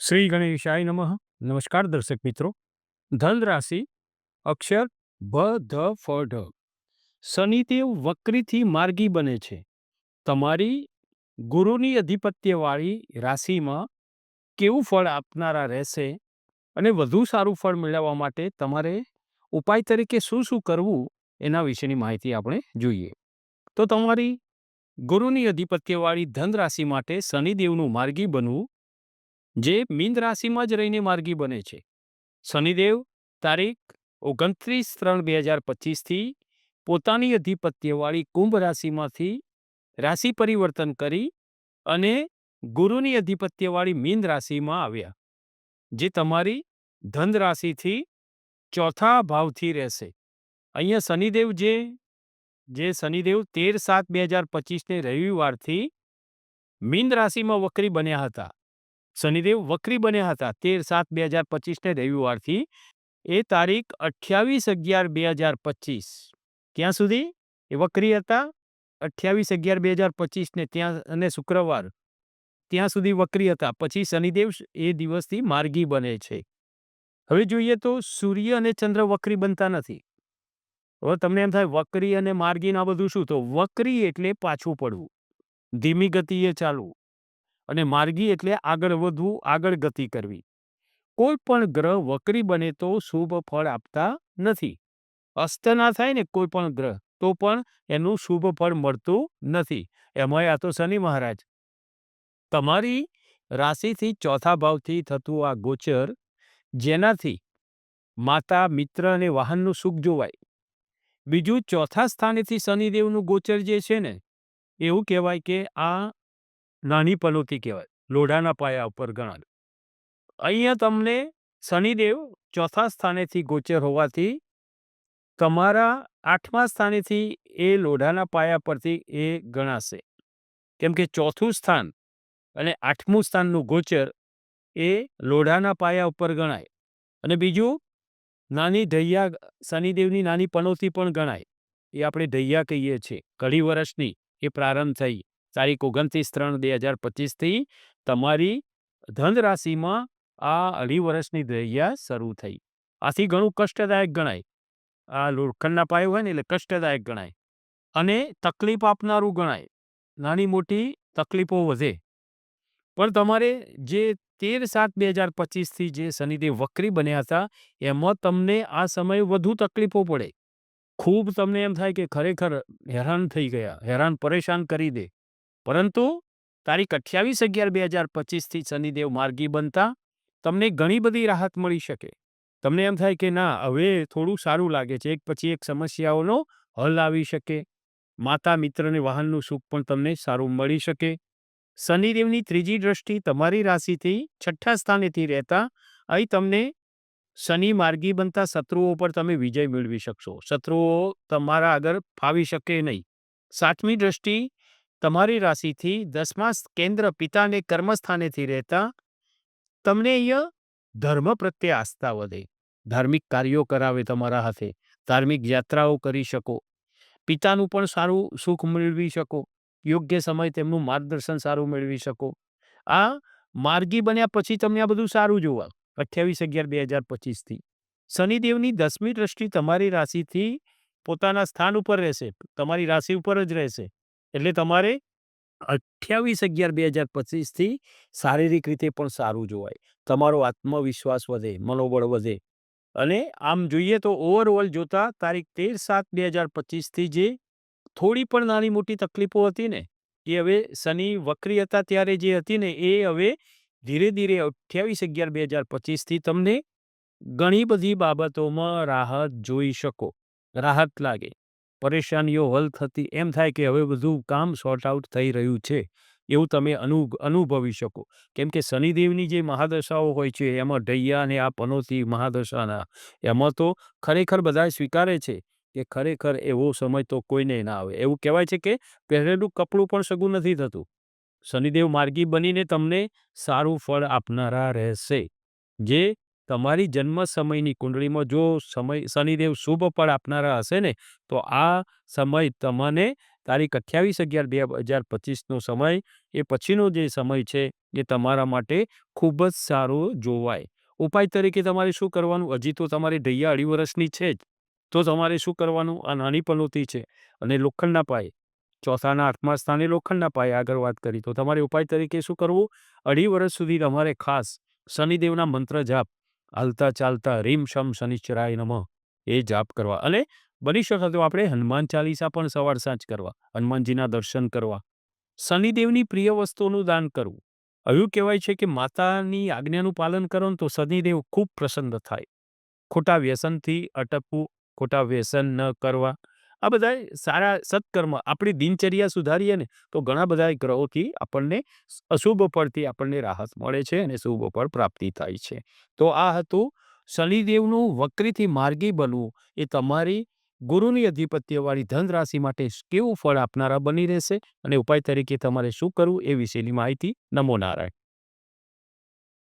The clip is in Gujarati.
શ્રી ગણેશાય નમઃ. નમસ્કાર દર્શક મિત્રો. ધન રાશિ અક્ષર ભ, ધ, ફ, ઢ. શનિદેવ વક્રીથી માર્ગી બને છે. તમારી ગુરુની અધિપત્યવાળી રાશિમાં કેવું ફળ આપનારા રહેશે અને વધુ સારું ફળ મેળવવા માટે તમારે ઉપાય તરીકે શું શું કરવું એના વિશેની માહિતી આપણે જોઈએ. તો તમારી ગુરુની અધિપત્યવાળી ધન રાશિ માટે શનિદેવનું માર્ગી બનવું જે મીન રાશિમાં જ રહીને માર્ગી બને છે. શનિદેવ તારીખ ઓગણત્રીસ ત્રણ બે હજાર પચીસથી પોતાની અધિપત્યવાળી કુંભ રાશિમાંથી રાશિ પરિવર્તન કરી અને ગુરુની અધિપત્યવાળી મીન રાશિમાં આવ્યા, જે તમારી ધન રાશિથી ચોથા ભાવથી રહેશે. અહીંયા શનિદેવ જે જે શનિદેવ તેર સાત બે હજાર પચીસને રવિવારથી મીન રાશિમાં વક્રી બન્યા હતા. શનિદેવ વક્રી બન્યા હતા. તેર સાત બે હજાર પચીસને રવિવારથી એ તારીખ અઠ્યાવીસ અગિયાર બે હજાર પચીસ. ક્યાં સુધી? એ વક્રી હતા અઠ્યાવીસ અગિયાર બે હજાર પચીસને, ત્યાં અને શુક્રવાર. ત્યાં સુધી વક્રી હતા. પછી શનિદેવ એ દિવસથી માર્ગી બને છે. હવે જોઈએ તો સૂર્ય અને ચંદ્ર વક્રી બનતા નથી. હવે તમને એમ થાય, વક્રી અને માર્ગી આ બધું શું? તો વક્રી એટલે પાછું પડવું. ધીમી ગતિએ ચાલવું. અને માર્ગી એટલે આગળ વધવું, આગળ ગતિ કરવી. કોઈ પણ ગ્રહ વક્રી બને તો શુભ ફળ આપતા નથી. અસ્ત ના થાય ને કોઈ પણ ગ્રહ, તો પણ એનું શુભ ફળ મળતું નથી. એમાંય આ તો શનિ મહારાજ. તમારી રાશિથી ચોથા ભાવથી થતું આ ગોચર, જેનાથી માતા, મિત્ર અને વાહનનું સુખ જોવાય. બીજું ચોથા સ્થાનેથી શનિદેવનું ગોચર જે છે ને, એવું કહેવાય કે આ નાની પનોતી કહેવાય, લોઢાના પાયા ઉપર ગણાય અહીંયા તમને શનિદેવ ચોથા સ્થાનેથી ગોચર હોવાથી તમારા આઠમા સ્થાનેથી એ લોઢાના પાયા પરથી એ ગણાશે. કેમ કે ચોથું સ્થાન અને આઠમું સ્થાનનું ગોચર એ લોઢાના પાયા ઉપર ગણાય. અને બીજું, નાની ઢૈયા શનિદેવની નાની પનોતી પણ ગણાય. એ આપણે ઢૈયા કહીએ છીએ. ઘડી વર્ષની એ પ્રારંભ થઈ. તારીખ ઓગણત્રીસ ત્રણ બે હજાર પચીસથી તમારી ધન રાશિમાં આ અઢી વર્ષની દૈયા શરૂ થઈ. આથી ઘણું કષ્ટદાયક ગણાય. આ લોખંડના પાયો હોય ને એટલે કષ્ટદાયક ગણાય. અને તકલીફ આપનારું ગણાય. નાની મોટી તકલીફો વધે. પણ તમારે જે તેર સાત બે હજાર પચીસથી જે શનિદેવ વક્રી બન્યા હતા, એમાં તમને આ સમયે વધુ તકલીફો પડે. ખૂબ તમને એમ થાય કે ખરેખર હેરાન થઈ ગયા. હેરાન પરેશાન કરી દે. પરંતુ તારીખ અઠ્યાવીસ અગિયાર બે હજાર પચીસથી શનિદેવ માર્ગી બનતા તમને ઘણી બધી રાહત મળી શકે. તમને એમ થાય કે ના, હવે થોડું સારું લાગે છે, એક પછી એક સમસ્યાઓનો હલ આવી શકે. માતા મિત્રને વાહનનું સુખ પણ તમને સારું મળી શકે. શનિદેવની ત્રીજી દ્રષ્ટિ તમારી રાશિથી છઠ્ઠા સ્થાનેથી રહેતા અહીં તમને શનિ માર્ગી બનતા શત્રુઓ પર તમે વિજય મેળવી શકશો. શત્રુઓ તમારા આગળ ફાવી શકે નહીં. સાતમી દ્રષ્ટિ તમારી રાશિથી દસમા કેન્દ્ર પિતાને કર્મસ્થાનેથી રહેતા તમને અહીંયા ધર્મ પ્રત્યે આસ્થા વધે. ધાર્મિક કાર્યો કરાવે તમારા હાથે. ધાર્મિક યાત્રાઓ કરી શકો. પિતાનું પણ સારું સુખ મેળવી શકો. યોગ્ય સમય તેમનું માર્ગદર્શન સારું મેળવી શકો. આ માર્ગી બન્યા પછી તમને આ બધું સારું જોવા. અઠ્યાવીસ અગિયાર બે હજાર પચીસથી શનિદેવની દસમી દ્રષ્ટિ તમારી રાશિથી પોતાના સ્થાન ઉપર રહેશે. તમારી રાશિ ઉપર જ રહેશે. એટલે તમારે અઠ્યાવીસ અગિયાર બે હજાર પચીસથી શારીરિક રીતે પણ સારું જોવાય. તમારો આત્મવિશ્વાસ વધે, મનોબળ વધે. અને આમ જોઈએ તો ઓવરઓલ જોતા તારીખ તેર સાત બે હજાર પચીસથી જે થોડી પણ નાની મોટી તકલીફો હતી ને, એ હવે શનિ વક્રી હતા ત્યારે જે હતી ને, એ હવે ધીરે ધીરે અઠ્યાવીસ અગિયાર બે હજાર પચીસથી તમને ઘણી બધી બાબતોમાં રાહત જોઈ શકો. રાહત લાગે. પરેશાનીઓ હલ થતી, એમ થાય કે હવે બધું કામ સોર્ટ આઉટ થઈ રહ્યું છે, એવું તમે અનુ અનુભવી શકો. કેમ કે શનિદેવની જે મહાદશાઓ હોય છે, એમાં ઢૈયા અને આ પનોતી મહાદશાના, એમાં તો ખરેખર બધા સ્વીકારે છે કે ખરેખર એવો સમય તો કોઈને ના આવે. એવું કહેવાય છે કે પહેરેલું કપડું પણ સગું નથી થતું. શનિદેવ માર્ગી બનીને તમને સારું ફળ આપનારા રહેશે. જે તમારી જન્મ સમયની કુંડળીમાં જો સમય, શનિદેવ શુભ ફળ આપનારા હશે ને, તો આ સમય તમને તારીખ અઠ્યાવીસ અગિયાર બે હજાર પચીસનો સમય, એ પછીનો જે સમય છે, એ તમારા માટે ખૂબ જ સારો જોવાય. ઉપાય તરીકે તમારે શું કરવાનું? હજી તો તમારી ઢૈયા અઢી વર્ષની છે જ. તો તમારે શું કરવાનું? આ નાની પનોતી છે અને લોખંડના પાયે. ચોથાના આઠમા સ્થાને લોખંડના પાયે આગળ વાત કરી. તો તમારે ઉપાય તરીકે શું કરવું? અઢી વર્ષ સુધી તમારે ખાસ શનિદેવના મંત્ર જાપ હાલતા ચાલતા રીમ શમ શનિશ્ચરાય નમઃ, એ જાપ કરવા. અને બની શકે તો આપણે હનુમાન ચાલીસા પણ સવાર સાંજ કરવા, હનુમાનજીના દર્શન કરવા. શનિદેવની પ્રિય વસ્તુઓનું દાન કરવું. એવું કહેવાય છે કે માતાની આજ્ઞાનું પાલન કરો ને તો શનિદેવ ખૂબ પ્રસન્ન થાય. ખોટા વ્યસનથી અટકવું, ખોટા વ્યસન ન કરવા આ બધા સારા સત્કર્મ, આપણી દિનચર્યા સુધારીએ ને, તો ઘણા બધા ગ્રહોથી આપણને અશુભ ફળથી આપણને રાહત મળે છે અને શુભ ફળ પ્રાપ્તિ થાય છે. તો આ હતું શનિદેવનું વક્રીથી માર્ગી બનવું. એ તમારી ગુરુની અધિપત્યવાળી ધન રાશિ માટે કેવું ફળ આપનારા બની રહેશે અને ઉપાય તરીકે તમારે શું કરવું એ વિશેની માહિતી નમો નારાયણ.